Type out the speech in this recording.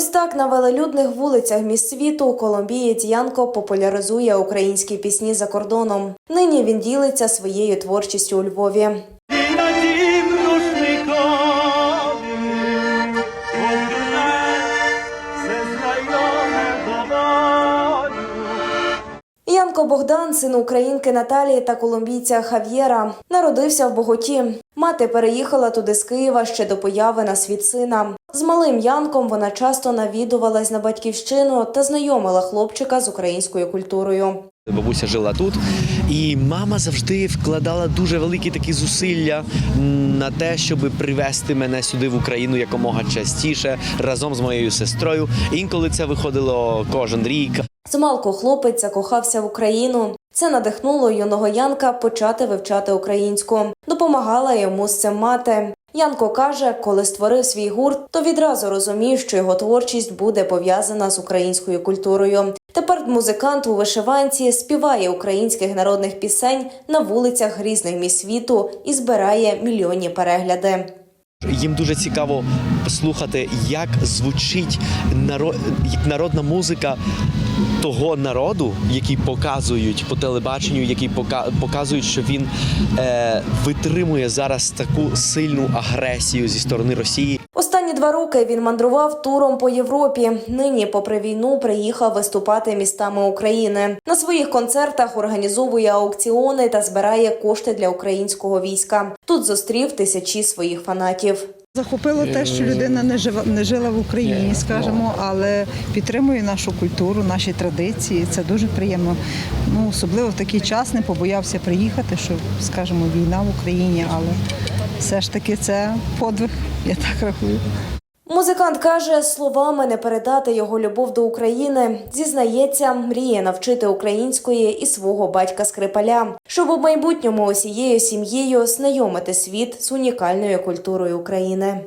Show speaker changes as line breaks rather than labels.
Ось так на велелюдних вулицях міст світу колумбієць Янко популяризує українські пісні за кордоном. Нині він ділиться своєю творчістю у Львові. Янко Богдан, син українки Наталії та колумбійця Хав'єра, народився в Боготі. Мати переїхала туди з Києва ще до появи на світ сина. З малим Янком вона часто навідувалась на батьківщину та знайомила хлопчика з українською культурою.
Бабуся жила тут, і мама завжди вкладала дуже великі такі зусилля на те, щоб привезти мене сюди в Україну якомога частіше разом з моєю сестрою. Інколи це виходило кожен рік.
Змалку хлопець закохався в Україну. Це надихнуло юного Янка почати вивчати українську. Допомагала йому з цим мати. Янко каже, коли створив свій гурт, то відразу розумів, що його творчість буде пов'язана з українською культурою. Тепер музикант у вишиванці співає українських народних пісень на вулицях різних міст світу і збирає мільйонні перегляди.
Їм дуже цікаво послухати, як звучить наро- народна музика того народу, який показують по телебаченню, який пока- показують, що він е, витримує зараз таку сильну агресію зі сторони Росії.
Останні два роки він мандрував туром по Європі. Нині, попри війну, приїхав виступати містами України. На своїх концертах організовує аукціони та збирає кошти для українського війська. Тут зустрів тисячі своїх фанатів.
Захопило те, що людина не жива не жила в Україні, скажімо, але підтримує нашу культуру, наші традиції. Це дуже приємно. Ну особливо в такий час не побоявся приїхати, що скажімо, війна в Україні, але все ж таки це подвиг, я так рахую.
Музикант каже, словами не передати його любов до України. Зізнається, мріє навчити української і свого батька Скрипаля, щоб у майбутньому усією сім'єю знайомити світ з унікальною культурою України.